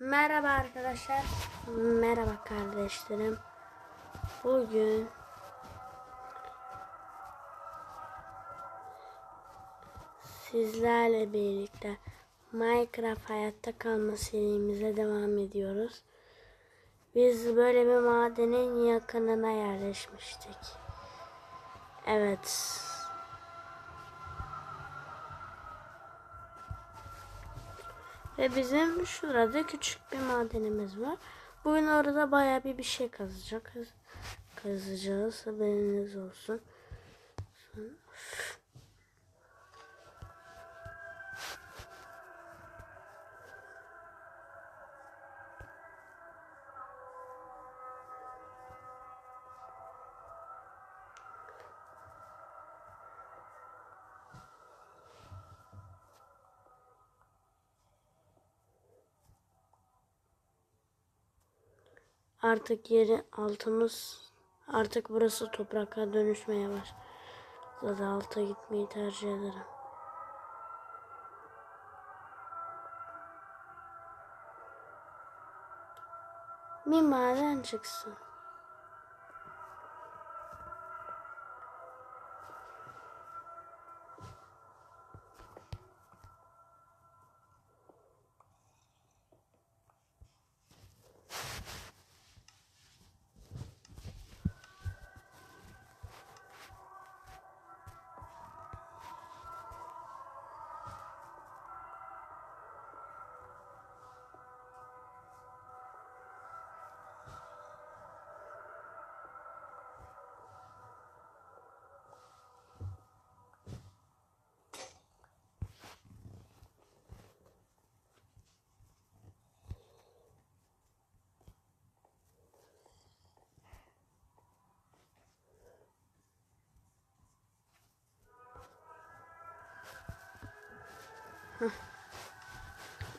Merhaba arkadaşlar. Merhaba kardeşlerim. Bugün sizlerle birlikte Minecraft hayatta kalma serimize devam ediyoruz. Biz böyle bir madenin yakınına yerleşmiştik. Evet. Ve bizim şurada küçük bir madenimiz var. Bugün orada baya bir bir şey kazacak. Kazacağız. Haberiniz olsun. Artık yeri altımız artık burası toprakla dönüşmeye başladı. Alta gitmeyi tercih ederim. Bir maden çıksın.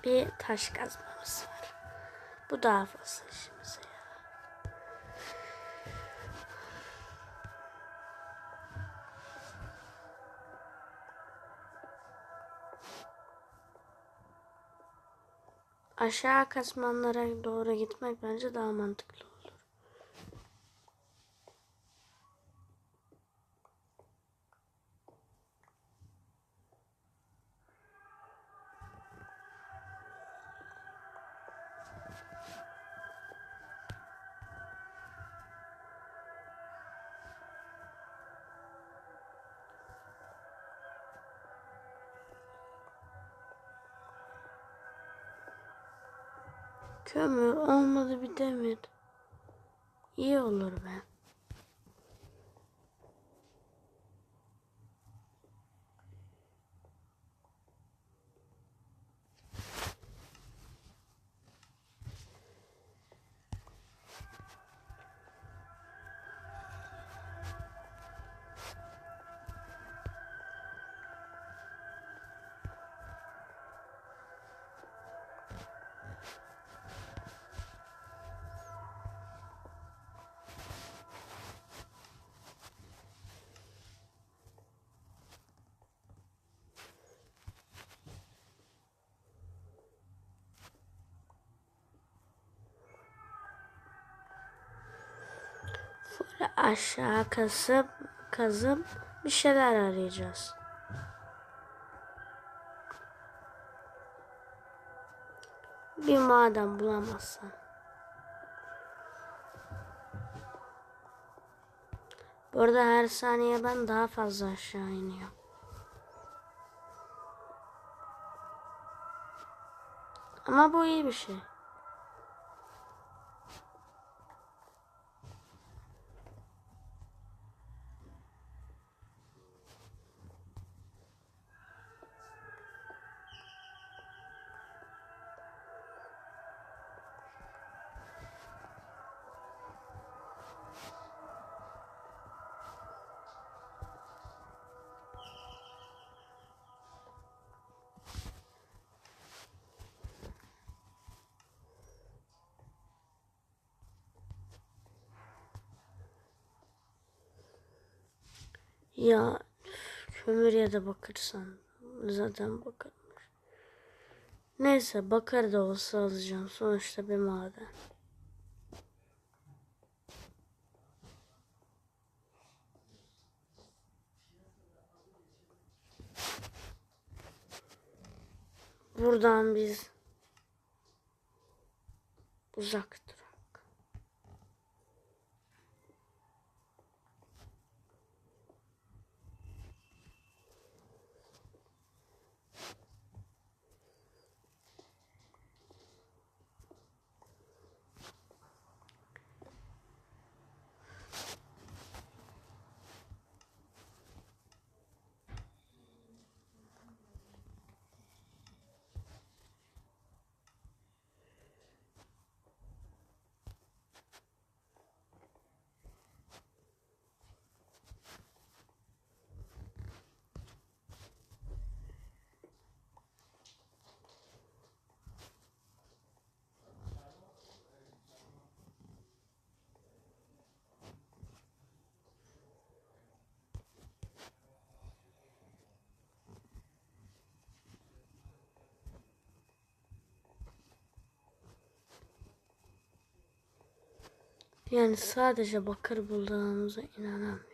Bir taş kazmamız var. Bu daha fazla işimize yarar. Aşağı kasmanlara doğru gitmek bence daha mantıklı Kömür olmadı bir demir. İyi olur be. Böyle aşağı kasıp kazıp bir şeyler arayacağız. Bir maden bulamazsam. Bu arada her saniye ben daha fazla aşağı iniyorum. Ama bu iyi bir şey. Ya kömür ya da bakırsan zaten bakılmış. Neyse bakır da olsa alacağım. Sonuçta bir maden. Buradan biz uzak Yani sadece bakır bulduğumuza inanamıyorum.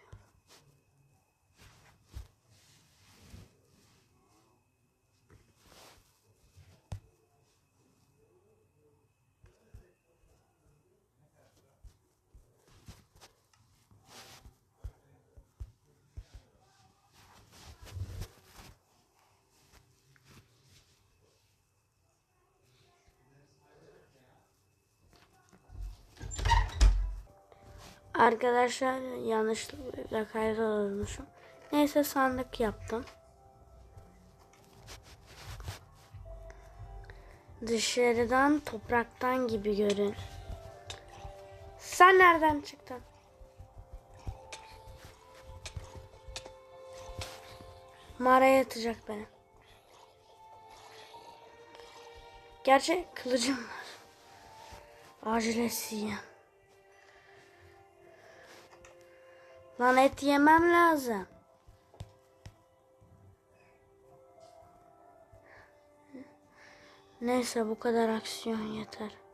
Arkadaşlar yanlışlıkla kaydolmuşum. Neyse sandık yaptım. Dışarıdan topraktan gibi görün. Sen nereden çıktın? Mağaraya yatacak beni. Gerçi kılıcım var. Acil esiyem. Lan et yemem lazım. Neyse bu kadar aksiyon yeter.